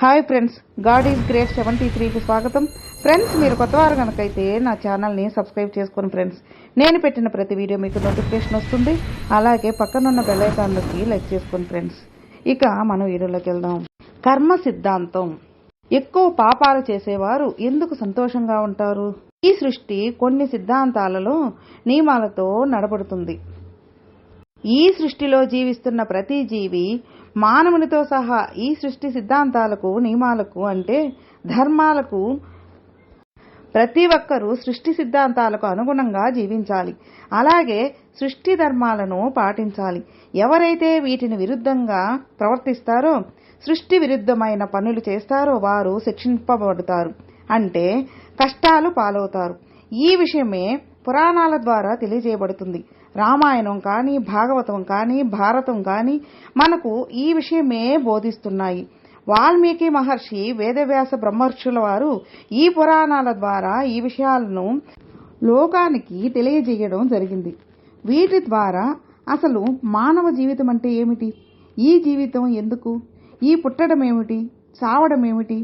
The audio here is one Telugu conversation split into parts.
Hi friends God is great seventy త్రీకి స్వాగతం. ఫ్రెండ్స్ మీరు కొత్త వారు కనుకైతే నా ఛానల్ని సబ్స్క్రైబ్ చేసుకోండి ఫ్రెండ్స్. నేను పెట్టిన ప్రతి వీడియో మీకు నోటిఫికేషన్ వస్తుంది. అలాగే పక్కనున్న బెల్ ఐకాన్లకి లైక్ చేసుకోండి ఫ్రెండ్స్. ఇక మనం వీడియోలోకి వెళ్దాం. కర్మ సిద్ధాంతం. ఎక్కువ పాపాలు చేసేవారు ఎందుకు సంతోషంగా ఉంటారు? ఈ సృష్టి కొన్ని సిద్ధాంతాలలో నియమాలతో నడబడుతుంది ఈ సృష్టిలో జీవిస్తున్న ప్రతి జీవి మానవునితో సహా ఈ సృష్టి సిద్ధాంతాలకు నియమాలకు అంటే ధర్మాలకు ప్రతి ఒక్కరూ సృష్టి సిద్ధాంతాలకు అనుగుణంగా జీవించాలి. అలాగే సృష్టి ధర్మాలను పాటించాలి. ఎవరైతే వీటిని విరుద్ధంగా ప్రవర్తిస్తారో సృష్టి విరుద్ధమైన పనులు చేస్తారో వారు శిక్షింపబడతారు. అంటే కష్టాలు పాలవుతారు. ఈ విషయమే పురాణాల ద్వారా తెలియజేయబడుతుంది. రామాయణం కానీ భాగవతం కానీ భారతం కానీ మనకు ఈ విషయమే బోధిస్తున్నాయి. వాల్మీకి మహర్షి వేదవ్యాస బ్రహ్మర్షుల వారు ఈ పురాణాల ద్వారా ఈ విషయాలను లోకానికి తెలియజేయడం జరిగింది. వీటి ద్వారా అసలు మానవ జీవితం అంటే ఏమిటి? ఈ జీవితం ఎందుకు? ఈ పుట్టడం ఏమిటి? చావడం ఏమిటి?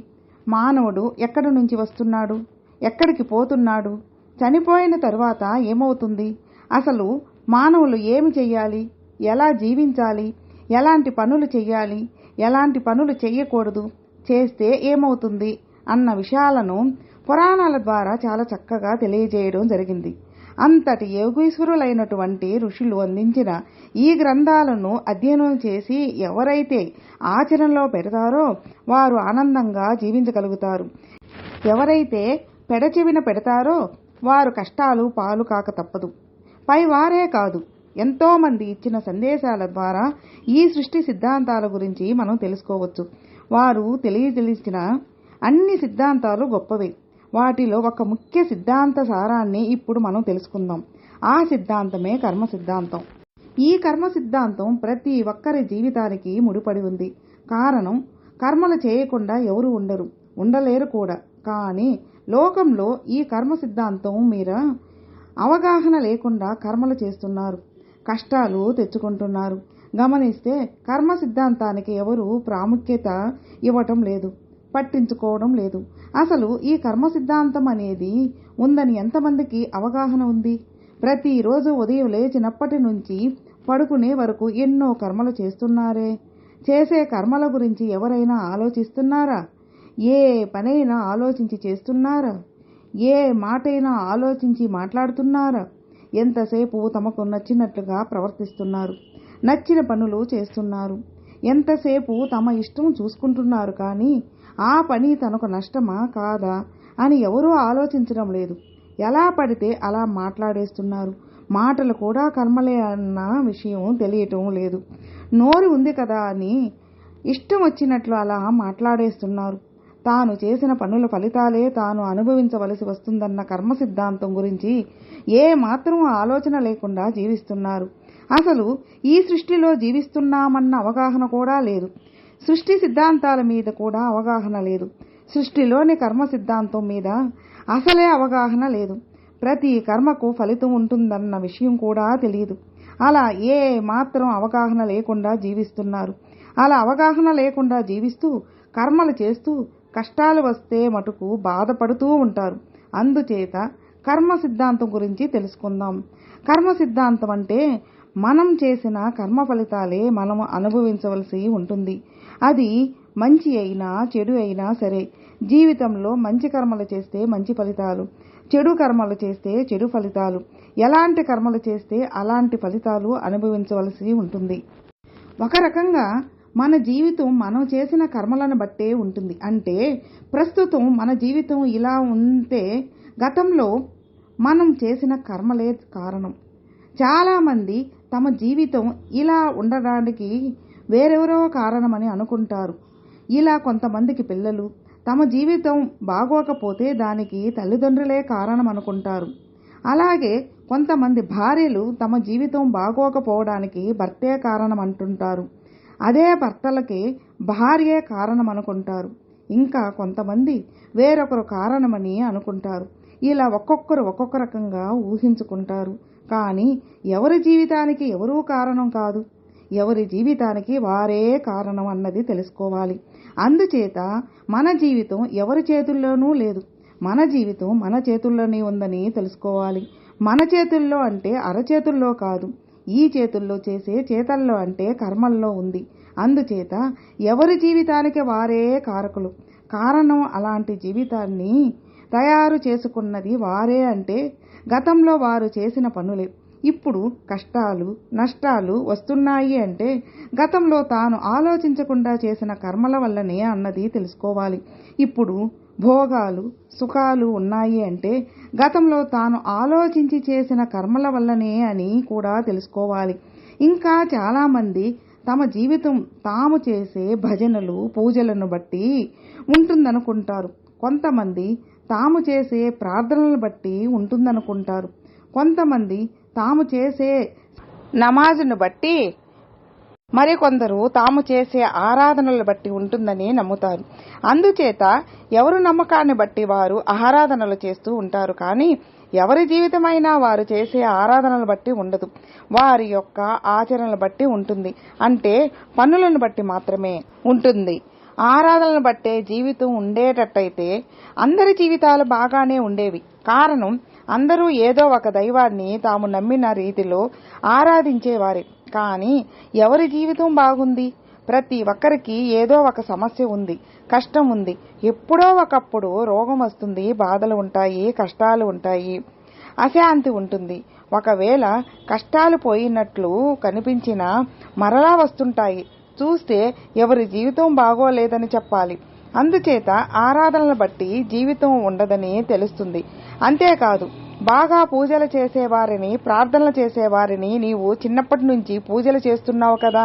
మానవుడు ఎక్కడి నుంచి వస్తున్నాడు? ఎక్కడికి పోతున్నాడు? చనిపోయిన తరువాత ఏమవుతుంది? అసలు మానవులు ఏమి చెయ్యాలి? ఎలా జీవించాలి? ఎలాంటి పనులు చెయ్యాలి? ఎలాంటి పనులు చెయ్యకూడదు? చేస్తే ఏమవుతుంది? అన్న విషయాలను పురాణాల ద్వారా చాలా చక్కగా తెలియజేయడం జరిగింది. అంతటి యోగీశ్వరులైనటువంటి ఋషులు అందించిన ఈ గ్రంథాలను అధ్యయనం చేసి ఎవరైతే ఆచరణలో పెడతారో వారు ఆనందంగా జీవించగలుగుతారు. ఎవరైతే పెడచెవిన పెడతారో వారు కష్టాలు పాలు కాక తప్పదు. పైవారే కాదు. ఎంతోమంది ఇచ్చిన సందేశాల ద్వారా ఈ సృష్టి సిద్ధాంతాల గురించి మనం తెలుసుకోవచ్చు. వారు తెలియజేసిన అన్ని సిద్ధాంతాలు గొప్పవే. వాటిలో ఒక ముఖ్య సిద్ధాంత సారాన్ని ఇప్పుడు మనం తెలుసుకుందాం. ఆ సిద్ధాంతమే కర్మ సిద్ధాంతం. ఈ కర్మ సిద్ధాంతం ప్రతి ఒక్కరి జీవితానికి ముడిపడి ఉంది. కారణం కర్మలు చేయకుండా ఎవరు ఉండరు. ఉండలేరు కూడా. కానీ లోకంలో ఈ కర్మ సిద్ధాంతం మీద అవగాహన లేకుండా కర్మలు చేస్తున్నారు. కష్టాలు తెచ్చుకుంటున్నారు. గమనిస్తే కర్మ సిద్ధాంతానికి ఎవరు ప్రాముఖ్యత ఇవ్వటం లేదు పట్టించుకోవడం లేదు. అసలు ఈ కర్మ సిద్ధాంతం అనేది ఉందని ఎంతమందికి అవగాహన ఉంది? ప్రతిరోజు ఉదయం లేచినప్పటి నుంచి పడుకునే వరకు ఎన్నో కర్మలు చేస్తున్నారే? చేసే కర్మల గురించి ఎవరైనా ఆలోచిస్తున్నారా? ఏ పనైనా ఆలోచించి చేస్తున్నారా? ఏ మాటైనా ఆలోచించి మాట్లాడుతున్నారా? ఎంతసేపు తమకు నచ్చినట్లుగా ప్రవర్తిస్తున్నారు? నచ్చిన పనులు చేస్తున్నారు. ఎంతసేపు తమ ఇష్టం చూసుకుంటున్నారు కానీ ఆ పని తనకు నష్టమా కాదా అని ఎవరూ ఆలోచించడం లేదు. ఎలా పడితే అలా మాట్లాడేస్తున్నారు. మాటలు కూడా కర్మలే అన్న విషయం తెలియటం లేదు. నోరు ఉంది కదా అని ఇష్టం వచ్చినట్లు అలా మాట్లాడేస్తున్నారు. తాను చేసిన పనుల ఫలితాలే తాను అనుభవించవలసి వస్తుందన్న కర్మ సిద్ధాంతం గురించి ఏ మాత్రం ఆలోచన లేకుండా జీవిస్తున్నారు. అసలు ఈ సృష్టిలో జీవిస్తున్నామన్న అవగాహన కూడా లేదు. సృష్టి సిద్ధాంతాల మీద కూడా అవగాహన లేదు. సృష్టిలోని కర్మ సిద్ధాంతం మీద అసలే అవగాహన లేదు. ప్రతి కర్మకు ఫలితం ఉంటుందన్న విషయం కూడా తెలియదు అలా ఏ మాత్రం అవగాహన లేకుండా జీవిస్తున్నారు. అలా అవగాహన లేకుండా జీవిస్తూ కర్మలు చేస్తూ కష్టాలు వస్తే మటుకు బాధపడుతూ ఉంటారు. అందుచేత కర్మ సిద్ధాంతం గురించి తెలుసుకుందాం. కర్మ సిద్ధాంతం అంటే మనం చేసిన కర్మ ఫలితాలే మనం అనుభవించవలసి ఉంటుంది. అది మంచి అయినా చెడు అయినా సరే జీవితంలో మంచి కర్మలు చేస్తే మంచి ఫలితాలు చెడు కర్మలు చేస్తే చెడు ఫలితాలు ఎలాంటి కర్మలు చేస్తే అలాంటి ఫలితాలు అనుభవించవలసి ఉంటుంది. ఒక రకంగా మన జీవితం మనం చేసిన కర్మలను బట్టే ఉంటుంది. అంటే ప్రస్తుతం మన జీవితం ఇలా ఉంటే గతంలో మనం చేసిన కర్మలే కారణం. చాలామంది తమ జీవితం ఇలా ఉండడానికి వేరెవరో కారణమని అనుకుంటారు. ఇలా కొంతమందికి పిల్లలు తమ జీవితం బాగోకపోతే దానికి తల్లిదండ్రులే కారణం అనుకుంటారు. అలాగే కొంతమంది భార్యలు తమ జీవితం బాగోకపోవడానికి భర్తే కారణం అంటుంటారు. అదే భర్తలకి భార్యే కారణం అనుకుంటారు ఇంకా కొంతమంది వేరొకరు కారణమని అనుకుంటారు. ఇలా ఒక్కొక్కరు ఒక్కొక్క రకంగా ఊహించుకుంటారు. కానీ ఎవరి జీవితానికి ఎవరూ కారణం కాదు. ఎవరి జీవితానికి వారే కారణం అన్నది తెలుసుకోవాలి. అందుచేత మన జీవితం ఎవరి చేతుల్లోనూ లేదు. మన జీవితం మన చేతుల్లోనే ఉందని తెలుసుకోవాలి. మన చేతుల్లో అంటే అరచేతుల్లో కాదు. ఈ చేతుల్లో చేసే చేతల్లో అంటే కర్మల్లో ఉంది. అందుచేత ఎవరి జీవితానికి వారే కారకులు. కారణం అలాంటి జీవితాన్ని తయారు చేసుకున్నది వారే అంటే గతంలో వారు చేసిన పనులే. ఇప్పుడు కష్టాలు నష్టాలు వస్తున్నాయి అంటే గతంలో తాను ఆలోచించకుండా చేసిన కర్మల వల్లనే అన్నది తెలుసుకోవాలి. ఇప్పుడు భోగాలు సుఖాలు ఉన్నాయి అంటే గతంలో తాను ఆలోచించి చేసిన కర్మల వల్లనే అని కూడా తెలుసుకోవాలి. ఇంకా చాలామంది తమ జీవితం తాము చేసే భజనలు పూజలను బట్టి ఉంటుందనుకుంటారు. కొంతమంది తాము చేసే ప్రార్థనలను బట్టి ఉంటుందనుకుంటారు. కొంతమంది తాము చేసే నమాజును బట్టి మరికొందరు తాము చేసే ఆరాధనలు బట్టి ఉంటుందని నమ్ముతారు. అందుచేత ఎవరు నమ్మకాన్ని బట్టి వారు ఆరాధనలు చేస్తూ ఉంటారు. కానీ ఎవరి జీవితమైనా వారు చేసే ఆరాధనలు బట్టి ఉండదు. వారి యొక్క ఆచరణలు బట్టి ఉంటుంది. అంటే పనులను బట్టి మాత్రమే ఉంటుంది. ఆరాధనలు బట్టే జీవితం ఉండేటట్టయితే అందరి జీవితాలు బాగానే ఉండేవి. కారణం అందరూ ఏదో ఒక దైవాన్ని తాము నమ్మిన రీతిలో ఆరాధించేవారే. కానీ ఎవరి జీవితం బాగుంది? ప్రతి ఒక్కరికి ఏదో ఒక సమస్య ఉంది కష్టం ఉంది. ఎప్పుడో ఒకప్పుడు రోగం వస్తుంది బాధలు ఉంటాయి కష్టాలు ఉంటాయి అశాంతి ఉంటుంది. ఒకవేళ కష్టాలు పోయినట్లు కనిపించినా మరలా వస్తుంటాయి. చూస్తే ఎవరి జీవితం బాగోలేదని చెప్పాలి. అందుచేత ఆరాధనలు బట్టి జీవితం ఉండదని తెలుస్తుంది. అంతేకాదు బాగా పూజలు చేసేవారిని ప్రార్థనలు చేసేవారిని నీవు చిన్నప్పటి నుంచి పూజలు చేస్తున్నావు కదా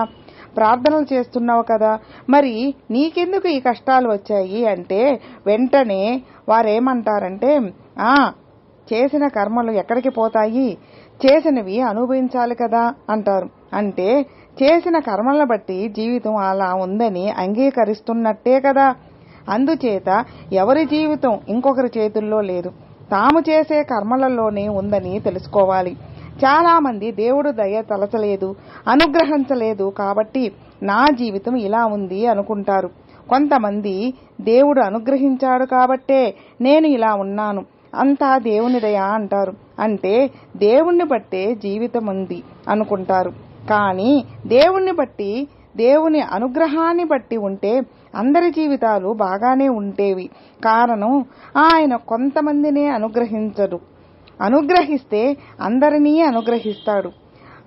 ప్రార్థనలు చేస్తున్నావు కదా. మరి నీకెందుకు ఈ కష్టాలు వచ్చాయి అంటే వెంటనే వారేమంటారంటే ఆ చేసిన కర్మలు ఎక్కడికి పోతాయి? చేసినవి అనుభవించాలి కదా అంటారు. అంటే చేసిన కర్మలను బట్టి జీవితం అలా ఉందని అంగీకరిస్తున్నట్టే కదా. అందుచేత ఎవరి జీవితం ఇంకొకరి చేతుల్లో లేదు. తాము చేసే కర్మలలోనే ఉందని తెలుసుకోవాలి. చాలామంది దేవుడు దయ తలచలేదు అనుగ్రహించలేదు కాబట్టి నా జీవితం ఇలా ఉంది అనుకుంటారు. కొంతమంది దేవుడు అనుగ్రహించాడు కాబట్టే నేను ఇలా ఉన్నాను అంతా దేవుని దయ అంటారు. అంటే దేవుణ్ణి బట్టే జీవితం ఉంది అనుకుంటారు. కానీ దేవుణ్ణి బట్టి దేవుని అనుగ్రహాన్ని బట్టి ఉంటే అందరి జీవితాలు బాగానే ఉండేవి. కారణం ఆయన కొంతమందినే అనుగ్రహించడు అనుగ్రహిస్తే అందరినీ అనుగ్రహిస్తాడు.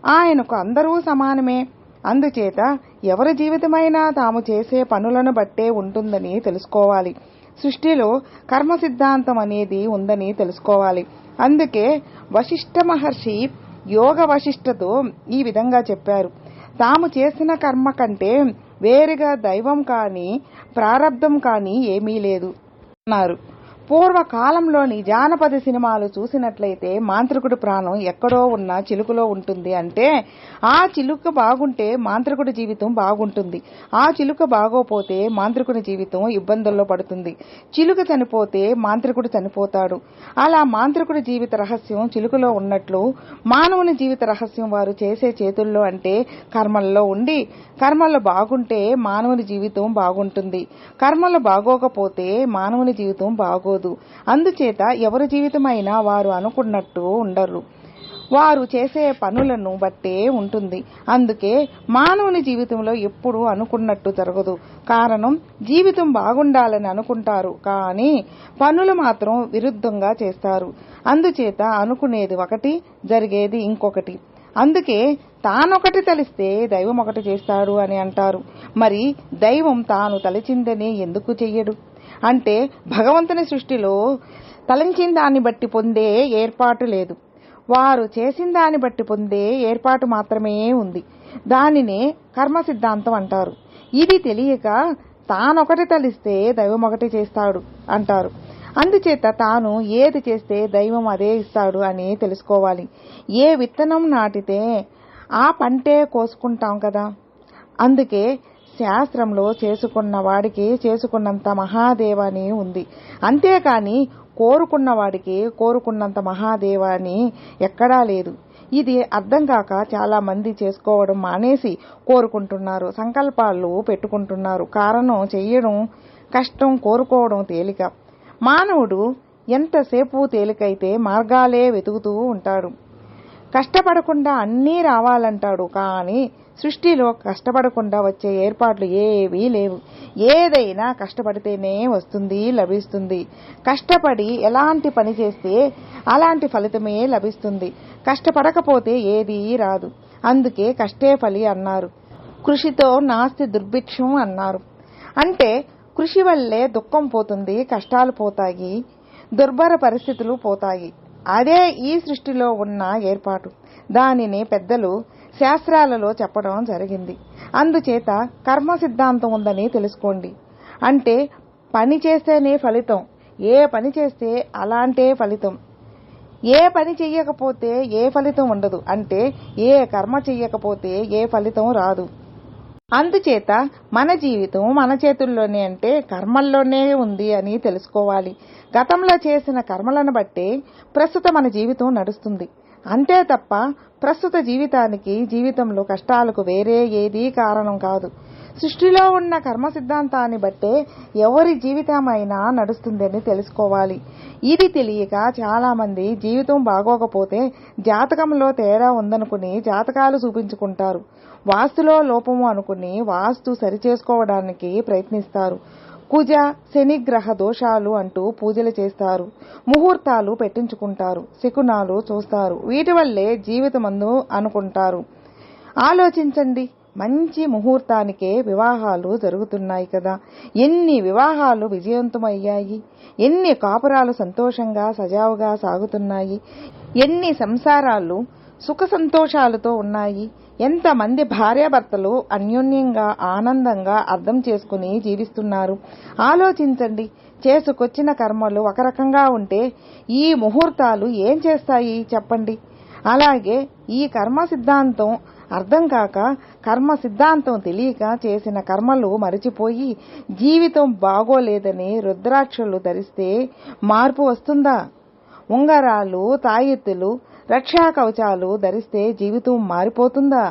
ఆయనకు అందరూ సమానమే. అందుచేత ఎవరి జీవితమైనా తాము చేసే పనులను బట్టే ఉంటుందని తెలుసుకోవాలి. సృష్టిలో కర్మ సిద్ధాంతం అనేది ఉందని తెలుసుకోవాలి. అందుకే వశిష్ఠ మహర్షి యోగ వశిష్ఠతో ఈ విధంగా చెప్పారు. తాము చేసిన కర్మ కంటే వేరుగా దైవం కానీ ప్రారబ్ధం కానీ ఏమీ లేదు అన్నారు. పూర్వకాలంలోని జానపద సినిమాలు చూసినట్లయితే మాంత్రికుడి ప్రాణం ఎక్కడో ఉన్న చిలుకలో ఉంటుంది అంటే ఆ చిలుక బాగుంటే మాంత్రికుడి జీవితం బాగుంటుంది. ఆ చిలుక బాగోపోతే మాంత్రికుడి జీవితం ఇబ్బందుల్లో పడుతుంది. చిలుక చనిపోతే మాంత్రికుడు చనిపోతాడు. అలా మాంత్రికుడి జీవిత రహస్యం చిలుకలో ఉన్నట్లు మానవుని జీవిత రహస్యం వారు చేసే చేతుల్లో అంటే కర్మల్లో ఉండి కర్మలు బాగుంటే మానవుని జీవితం బాగుంటుంది. కర్మలు బాగోకపోతే మానవుని జీవితం బాగోదు. అందుచేత ఎవరి జీవితమైనా వారు అనుకున్నట్టు ఉండరు. వారు చేసే పనులను బట్టే ఉంటుంది. అందుకే మానవుని జీవితంలో ఎప్పుడూ అనుకున్నట్టు జరగదు. కారణం జీవితం బాగుండాలని అనుకుంటారు కానీ పనులు మాత్రం విరుద్ధంగా చేస్తారు. అందుచేత అనుకునేది ఒకటి జరిగేది ఇంకొకటి. అందుకే తానొకటి తలిస్తే దైవం ఒకటి చేస్తాడు అని అంటారు. మరి దైవం తాను తలిచిందని ఎందుకు చెయ్యడు? అంటే భగవంతుని సృష్టిలో తలంచిన దాన్ని బట్టి పొందే ఏర్పాటు లేదు. వారు చేసిన దాన్ని బట్టి పొందే ఏర్పాటు మాత్రమే ఉంది. దానినే కర్మ సిద్ధాంతం అంటారు. ఇది తెలియక తానొకటి తలిస్తే దైవం ఒకటి చేస్తాడు అంటారు. అందుచేత తాను ఏది చేస్తే దైవం అదే ఇస్తాడు అని తెలుసుకోవాలి. ఏ విత్తనం నాటితే ఆ పంటే కోసుకుంటాం కదా. అందుకే శాస్త్రంలో చేసుకున్న వాడికి చేసుకున్నంత మహాదేవాని ఉంది. అంతేకాని కోరుకున్న వాడికి కోరుకున్నంత మహాదేవాని ఎక్కడా లేదు. ఇది అర్థం కాక చాలా మంది చేసుకోవడం మానేసి కోరుకుంటున్నారు సంకల్పాలు పెట్టుకుంటున్నారు. కారణం చెయ్యడం కష్టం కోరుకోవడం తేలిక. మానవుడు ఎంతసేపు తేలికైతే మార్గాలే వెతుకుతూ ఉంటాడు. కష్టపడకుండా అన్నీ రావాలంటాడు కానీ సృష్టిలో కష్టపడకుండా వచ్చే ఏర్పాట్లు ఏవీ లేవు. ఏదైనా కష్టపడితేనే వస్తుంది లభిస్తుంది. కష్టపడి ఎలాంటి పని చేస్తే అలాంటి ఫలితమే లభిస్తుంది. కష్టపడకపోతే ఏదీ రాదు. అందుకే కష్టే ఫలి అన్నారు. కృషితో నాస్తి దుర్భిక్షం అన్నారు. అంటే కృషి వల్లే దుఃఖం పోతుంది కష్టాలు పోతాయి దుర్భర పరిస్థితులు పోతాయి. అదే ఈ సృష్టిలో ఉన్న ఏర్పాటు. దానిని పెద్దలు శాస్త్రాలలో చెప్పడం జరిగింది. అందుచేత కర్మ సిద్ధాంతం ఉందని తెలుసుకోండి. అంటే పని చేస్తేనే ఫలితం ఏ పని చేస్తే అలాంటే ఫలితం. ఏ పని చెయ్యకపోతే ఏ ఫలితం ఉండదు. అంటే ఏ కర్మ చెయ్యకపోతే ఏ ఫలితం రాదు. అందుచేత మన జీవితం మన చేతుల్లోనే అంటే కర్మల్లోనే ఉంది అని తెలుసుకోవాలి. గతంలో చేసిన కర్మలను బట్టే ప్రస్తుత మన జీవితం నడుస్తుంది. అంతే తప్ప ప్రస్తుత జీవితానికి జీవితంలో కష్టాలకు వేరే ఏదీ కారణం కాదు. సృష్టిలో ఉన్న కర్మ సిద్ధాంతాన్ని బట్టే ఎవరి జీవితమైనా నడుస్తుందని తెలుసుకోవాలి. ఇది తెలియక చాలామంది జీవితం బాగోకపోతే జాతకంలో తేడా ఉందనుకుని జాతకాలు చూపించుకుంటారు. వాస్తులో లోపము అనుకుని వాస్తు సరిచేసుకోవడానికి ప్రయత్నిస్తారు. కుజ శని గ్రహ దోషాలు అంటూ పూజలు చేస్తారు. ముహూర్తాలు పెట్టించుకుంటారు. శకునాలు చూస్తారు. వీటి వల్లే జీవితమందు అనుకుంటారు. ఆలోచించండి. మంచి ముహూర్తానికే వివాహాలు జరుగుతున్నాయి కదా. ఎన్ని వివాహాలు విజయవంతమయ్యాయి? ఎన్ని కాపురాలు సంతోషంగా సజావుగా సాగుతున్నాయి? ఎన్ని సంసారాలు సుఖ సంతోషాలతో ఉన్నాయి? ఎంతమంది భార్యాభర్తలు అన్యోన్యంగా ఆనందంగా అర్థం చేసుకుని జీవిస్తున్నారు? ఆలోచించండి. చేసుకొచ్చిన కర్మలు ఒక రకంగా ఉంటే ఈ ముహూర్తాలు ఏం చేస్తాయి చెప్పండి? అలాగే ఈ కర్మ సిద్ధాంతం అర్థం కాక కర్మ సిద్ధాంతం తెలియక చేసిన కర్మలు మరిచిపోయి జీవితం బాగోలేదని రుద్రాక్షలు ధరిస్తే మార్పు వస్తుందా? ఉంగరాలు తాయెత్తులు రక్షా కవచాలు ధరిస్తే జీవితం మారిపోతుందా?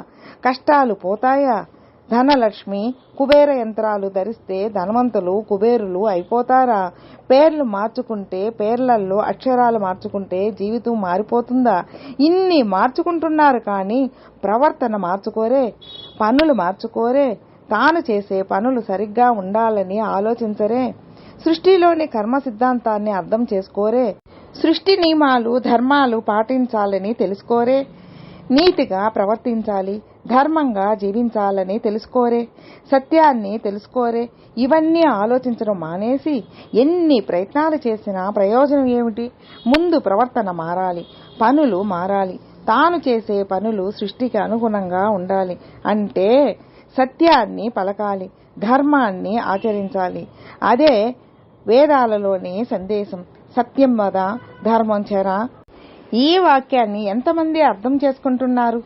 కష్టాలు పోతాయా? ధనలక్ష్మి కుబేర యంత్రాలు ధరిస్తే ధనవంతులు కుబేరులు అయిపోతారా? పేర్లు మార్చుకుంటే పేర్లల్లో అక్షరాలు మార్చుకుంటే జీవితం మారిపోతుందా? ఇన్ని మార్చుకుంటున్నారు కానీ ప్రవర్తన మార్చుకోరే పనులు మార్చుకోరే తాను చేసే పనులు సరిగ్గా ఉండాలని ఆలోచించరే సృష్టిలోని కర్మ సిద్ధాంతాన్ని అర్థం చేసుకోరే సృష్టి నియమాలు ధర్మాలు పాటించాలని తెలుసుకోరే. నీతిగా ప్రవర్తించాలి ధర్మంగా జీవించాలని తెలుసుకోరే. సత్యాన్ని తెలుసుకోరే. ఇవన్నీ ఆలోచించడం మానేసి ఎన్ని ప్రయత్నాలు చేసినా ప్రయోజనం ఏమిటి? ముందు ప్రవర్తన మారాలి పనులు మారాలి. తాను చేసే పనులు సృష్టికి అనుగుణంగా ఉండాలి. అంటే సత్యాన్ని పలకాలి ధర్మాన్ని ఆచరించాలి. అదే వేదాలలోని సందేశం. సత్యం వద ధర్మం చేరా. ఈ వాక్యాన్ని ఎంతమంది అర్థం చేసుకుంటున్నారు?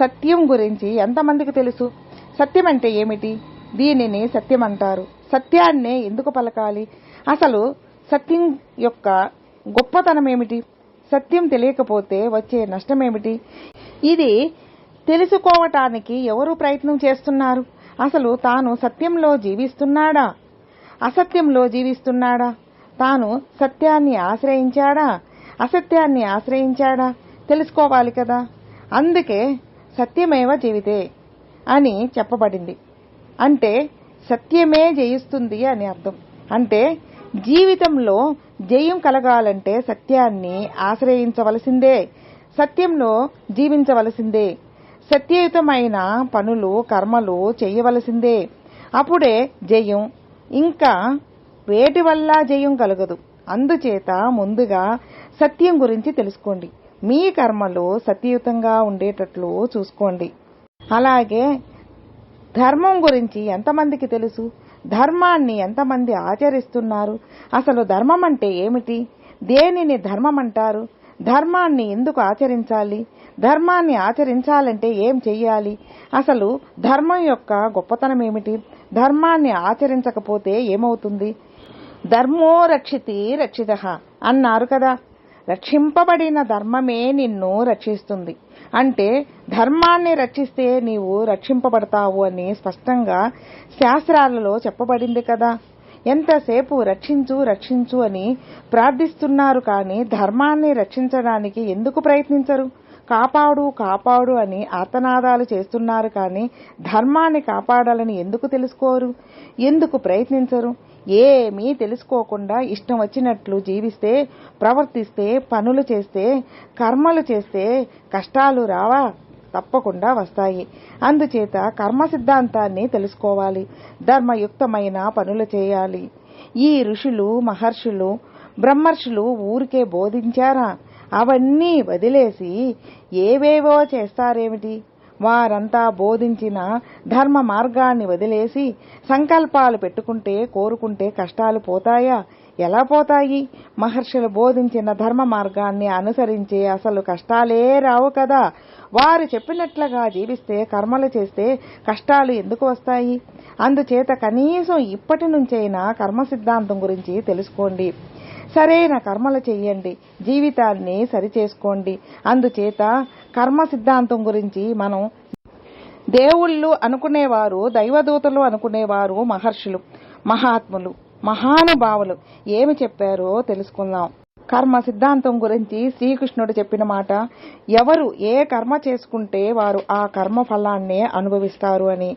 సత్యం గురించి ఎంతమందికి తెలుసు? సత్యం అంటే ఏమిటి? దీనిని సత్యం అంటారు. సత్యాన్నే ఎందుకు పలకాలి? అసలు సత్యం యొక్క గొప్పతనం ఏమిటి? సత్యం తెలియకపోతే వచ్చే నష్టం ఏమిటి? ఇది తెలుసుకోవటానికి ఎవరు ప్రయత్నం చేస్తున్నారు? అసలు తాను సత్యంలో జీవిస్తున్నాడా? అసత్యంలో జీవిస్తున్నాడా? తాను సత్యాన్ని ఆశ్రయించాడా? అసత్యాన్ని ఆశ్రయించాడా? తెలుసుకోవాలి కదా. అందుకే సత్యమేవ జీవితే అని చెప్పబడింది. అంటే సత్యమే జయిస్తుంది అని అర్థం. అంటే జీవితంలో జయం కలగాలంటే సత్యాన్ని ఆశ్రయించవలసిందే. సత్యంలో జీవించవలసిందే. సత్యయుతమైన పనులు కర్మలు చేయవలసిందే. అప్పుడే జయం ఇంకా వేటి వల్ల జయం కలగదు. అందుచేత ముందుగా సత్యం గురించి తెలుసుకోండి. మీ కర్మలు సత్యయుతంగా ఉండేటట్లు చూసుకోండి. అలాగే ధర్మం గురించి ఎంతమందికి తెలుసు? ధర్మాన్ని ఎంతమంది ఆచరిస్తున్నారు? అసలు ధర్మం అంటే ఏమిటి? దేనిని ధర్మం అంటారు ధర్మాన్ని ఎందుకు ఆచరించాలి? ధర్మాన్ని ఆచరించాలంటే ఏం చెయ్యాలి? అసలు ధర్మం యొక్క గొప్పతనం ఏమిటి ధర్మాన్ని ఆచరించకపోతే ఏమవుతుంది? ధర్మో రక్షితి రక్షిత అన్నారు కదా. రక్షింపబడిన ధర్మమే నిన్ను రక్షిస్తుంది. అంటే ధర్మాన్ని రక్షిస్తే నీవు రక్షింపబడతావు అని స్పష్టంగా శాస్త్రాలలో చెప్పబడింది కదా. ఎంతసేపు రక్షించు రక్షించు అని ప్రార్థిస్తున్నారు కానీ ధర్మాన్ని రక్షించడానికి ఎందుకు ప్రయత్నించరు? కాపాడు కాపాడు అని ఆర్తనాదాలు చేస్తున్నారు కానీ ధర్మాన్ని కాపాడాలని ఎందుకు తెలుసుకోరు? ఎందుకు ప్రయత్నించరు? ఏమీ తెలుసుకోకుండా ఇష్టం వచ్చినట్లు జీవిస్తే ప్రవర్తిస్తే పనులు చేస్తే కర్మలు చేస్తే కష్టాలు రావా? తప్పకుండా వస్తాయి. అందుచేత కర్మ సిద్ధాంతాన్ని తెలుసుకోవాలి. ధర్మయుక్తమైన పనులు చేయాలి. ఈ ఋషులు మహర్షులు బ్రహ్మర్షులు ఊరికే బోధించారా? అవన్నీ వదిలేసి ఏవేవో చేస్తారేమిటి? వారంతా బోధించిన ధర్మ మార్గాన్ని వదిలేసి సంకల్పాలు పెట్టుకుంటే కోరుకుంటే కష్టాలు పోతాయా? ఎలా పోతాయి? మహర్షులు బోధించిన ధర్మ మార్గాన్ని అనుసరించే అసలు కష్టాలే రావు కదా. వారు చెప్పినట్లుగా జీవిస్తే కర్మలు చేస్తే కష్టాలు ఎందుకు వస్తాయి? అందుచేత కనీసం ఇప్పటి నుంచైనా కర్మ సిద్ధాంతం గురించి తెలుసుకోండి. సరైన కర్మలు చెయ్యండి. జీవితాన్ని సరిచేసుకోండి. అందుచేత కర్మ సిద్ధాంతం గురించి మనం దేవుళ్ళు అనుకునేవారు దైవదూతలు అనుకునేవారు మహర్షులు మహాత్ములు మహానుభావులు. ఏమి చెప్పారో తెలుసుకుందాం. కర్మ సిద్ధాంతం గురించి శ్రీకృష్ణుడు చెప్పిన మాట ఎవరు ఏ కర్మ చేసుకుంటే వారు ఆ కర్మ ఫలాన్నే అనుభవిస్తారు అని.